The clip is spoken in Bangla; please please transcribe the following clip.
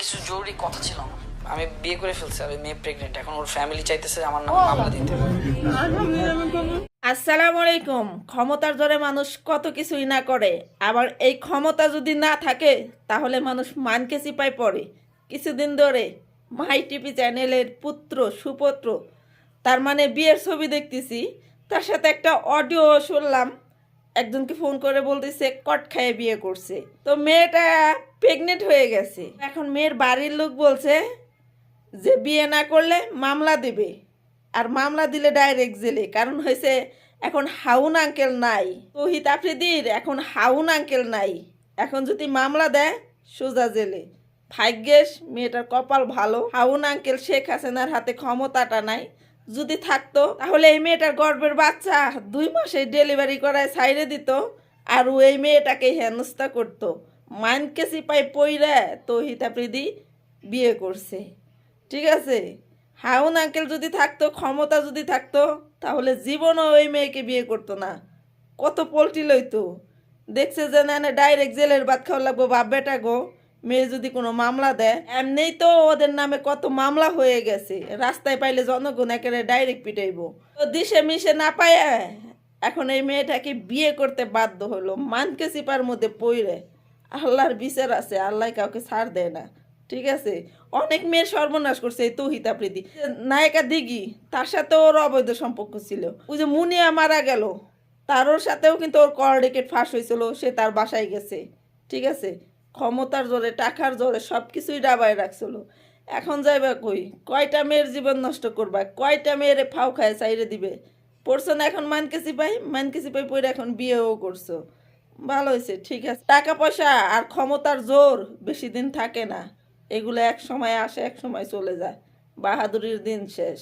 কিছু জরুরি কথা ছিল? আমি বিয়ে করে ফেলছি আর মেয়ে প্রেগনেন্ট এখন ওর ফ্যামিলি চাইতেছে আমার নামে মামলা দিতে। আসসালামু আলাইকুম ক্ষমতার জোরে মানুষ কত কিছুই না করে। আবার এই ক্ষমতা যদি না থাকে তাহলে মানুষ মানকে চিপায় পড়ে। কিছুদিন ধরে মাই টিভি চ্যানেলের পুত্র সুপুত্র তার মানে বিয়ের ছবি দেখতেছি তার সাথে একটা অডিও শুনলাম। একজনকে ফোন করে বলতেছে, কট খাইয়ে বিয়ে করছে। তো মেয়েটা প্রেগনেন্ট হয়ে গেছে। এখন মেয়ের বাড়ির লোক বলছে যে, বিয়ে না করলে মামলা দেবে। আর মামলা দিলে ডাইরেক্ট জেলে। কারণ হয়েছে, এখন হাউন আঙ্কেল নাই। তহিত আফ্রিদির এখন হাউন আঙ্কেল নাই। এখন যদি মামলা দেয়, সোজা জেলে। ভাগ্যেশ, মেয়েটার কপাল ভালো। হাউন আঙ্কেল শেখ হাসিনার হাতে ক্ষমতাটা নাই। যদি থাকতো, তাহলে এই মেয়েটার গর্ভের বাচ্চা দুই মাসে ডেলিভারি করায় সাইরে দিত, আর ও এই মেয়েটাকে হেনস্থা করতো। মাইনকে সিপাই পইরা তহিত আফ্রিদি বিয়ে করছে। ঠিক আছে? হাউন আঙ্কেল যদি থাকতো, ক্ষমতা যদি থাকতো, তাহলে জীবনও ওই মেয়েকে বিয়ে করতো না। কত পোল্ট্রি লইতো। দেখছে যে না ডাইরেক্ট জেলের ভাত খাওয়া লাগবো, বাপ বেটা গো। মেয়ে যদি কোনো মামলা দেয়, এমনিই তো ওদের নামে কত মামলা হয়ে গেছে। রাস্তায় পাইলে জনগণ একেবারে ডাইরেক্ট পিটাইবো। তো দিশে মিশে না পায় এখন এই মেয়েটাকে বিয়ে করতে বাধ্য হলো। মানকে সিপার মধ্যে পইরে আল্লাহর বিচার আছে, আল্লাহ কাউকে ছাড় দেয় না। ঠিক আছে? অনেক মেয়ের সর্বনাশ করছে এই তৌহিতা প্রীতি নায়িকা দিঘি, তার সাথে ওর অবৈধ সম্পর্ক ছিল। ওই যে মুনিয়া মারা গেল তার ওর সাথেও কিন্তু ওর কল রেকেট ফাঁস হয়েছিল, সে তার বাসায় গেছে। ঠিক আছে? ক্ষমতার জোরে, টাকার জোরে সব কিছুই ডাবায় রাখছিল। এখন যাইবা কই? কয়টা মেয়ের জীবন নষ্ট করবা? কয়টা মেয়ের ফাও খায় চাইরে দিবে? পড়ছো না এখন মানকে সিপাই মানকে সিপাই পড়ে এখন বিয়েও করছ। ভালো হয়েছে ঠিক আছে। টাকা পয়সা আর ক্ষমতার জোর বেশি দিন থাকে না। এগুলো এক সময় আসে, এক সময় চলে যায়। বাহাদুরির দিন শেষ।